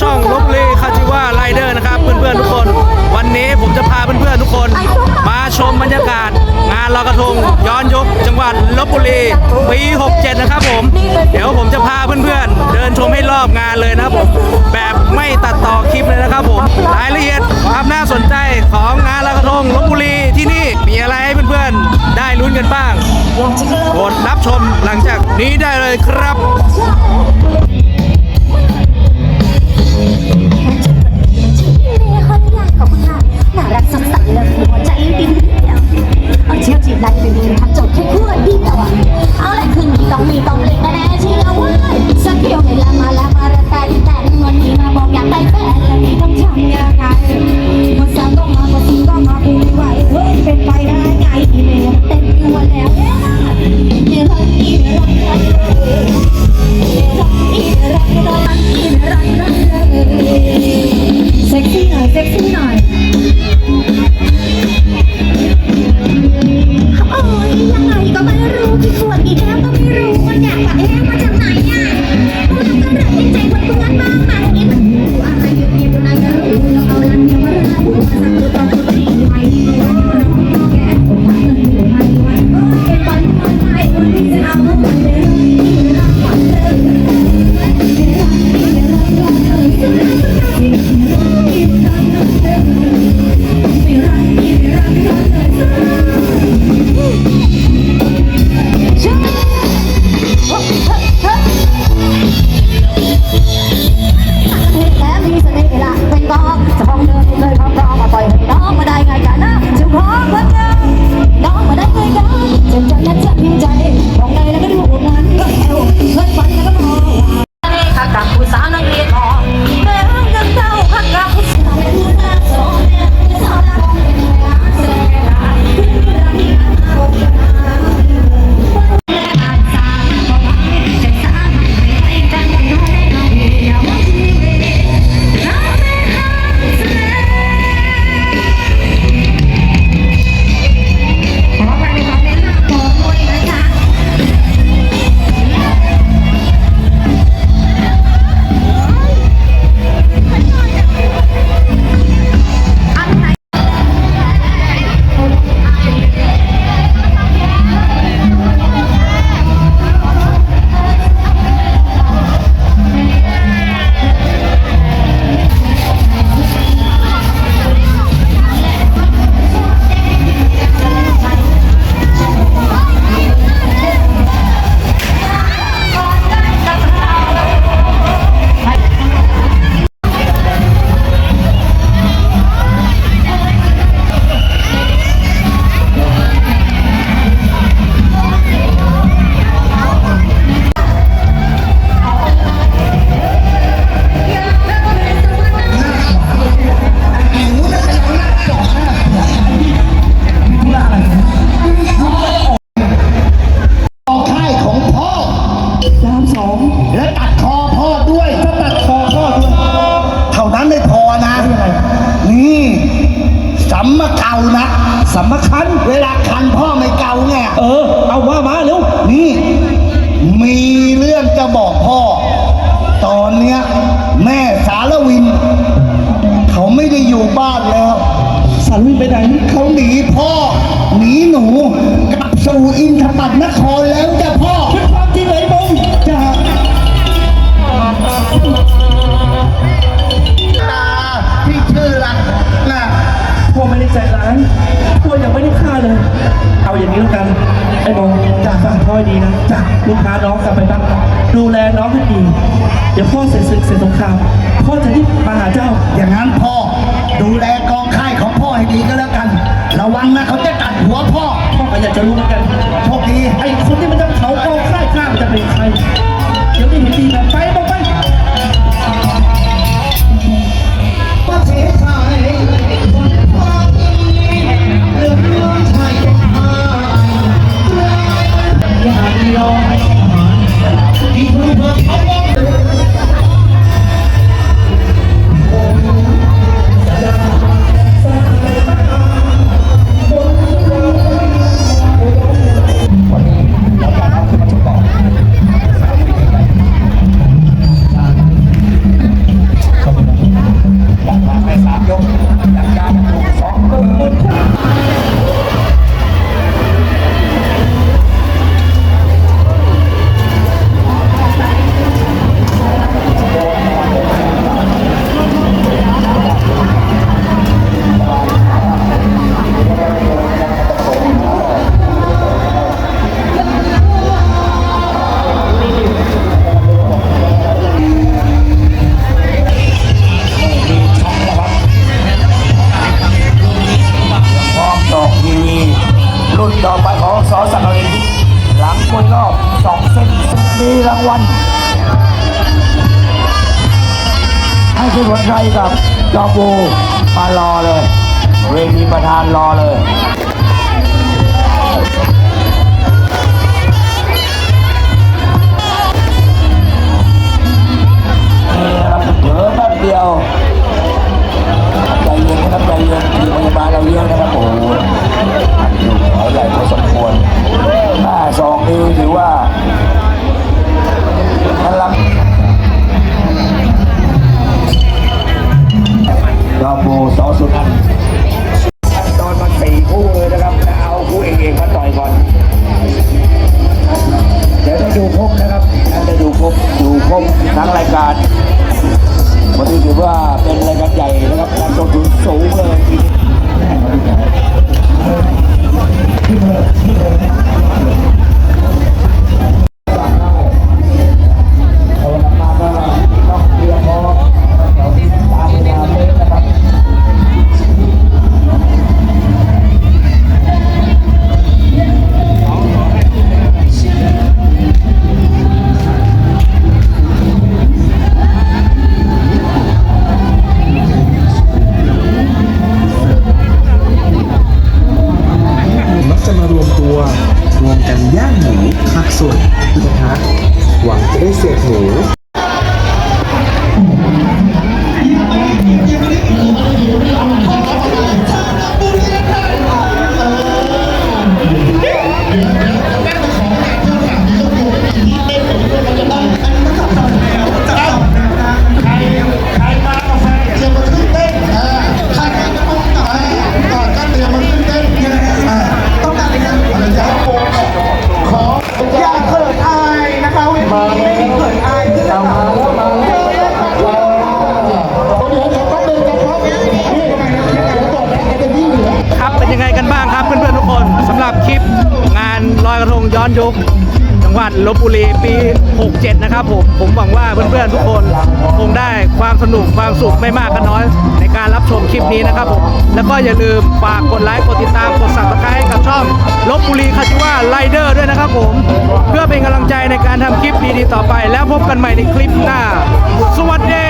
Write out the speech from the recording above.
ช่องลบลีคาจิว่าไรเดอร์นะครับเพื่อนๆทุกคน วันนี้ผมจะพาเพื่อนๆทุกคน มาชมบรรยากาศ งานลอยกระทงย้อนยุคจังหวัดลบบุรีปี67 นะครับผม เดี๋ยวผมจะพาเพื่อนๆ เดินชมให้รอบงานเลยนะครับผม แบบไม่ตัดต่อคลิปเลยนะครับผมรายละเอียดความน่าสนใจของงานลอยกระทงลบบุรีที่นี่มีอะไรให้เพื่อนๆ ได้ลุ้นกันบ้างกดรับชมหลังจากนี้ได้เลยครับ ขอบคุณค่ะน่ารักสดใสและหัวใจดีเอาเชี่ยวจีบไล่ไดูทำโจทย์แค่เดียวเอาแหละคืนดีต้องมีต้องเล่นแน่ชีวเว้ยสกละมาละมาละแต่แต่วันมีมาบอกอยากได้แฟนและนี่ต้อ เกาไงเออ เอาว่ามาเร็ว นี่ มีเรื่องจะบอกพ่อ ตอนเนี้ยแม่สารวิน เขาไม่ได้อยู่บ้านแล้ว สารวินไปไหน เขาหนีพ่อ หนีหนูกลับสู่อินทปัตนครแล้วจ้ะพ่อ เดี๋ยวพ่อเสร็จศึกเสร็จสงครามพ่อจะรีบมาหาเจ้า อย่างนั้นพ่อดูแลกองค่ายของพ่อให้ดีก็แล้วกัน ระวังนะเขาจะตัดหัวพ่อพ่อก็อยากจะรู้เหมือนกันโชคดีไอ้คนที่มันจะเผากองค่ายข้ามันจะเป็นใคร ให้คุณวนชัยกับจอบูมารอเลย เวทีประธานรอเลยนี่นะครับเผลอแป๊บเดียว งานลอยกระทงย้อนยุคจังหวัดลบบุรีปี 67 นะครับผม ผมหวังว่าเพื่อนๆทุกคนคงได้ความสนุกความสุขไม่มากก็น้อย ในการรับชมคลิปนี้นะครับผม แล้วก็อย่าลืมฝากกดไลค์ กดติดตาม กด subscribe ให้กับช่องลบบุรีคาชิว่าไลเดอร์ด้วยนะครับผม เพื่อเป็นกำลังใจในการทำคลิปดีๆต่อไป แล้วพบกันใหม่ในคลิปหน้า สวัสดี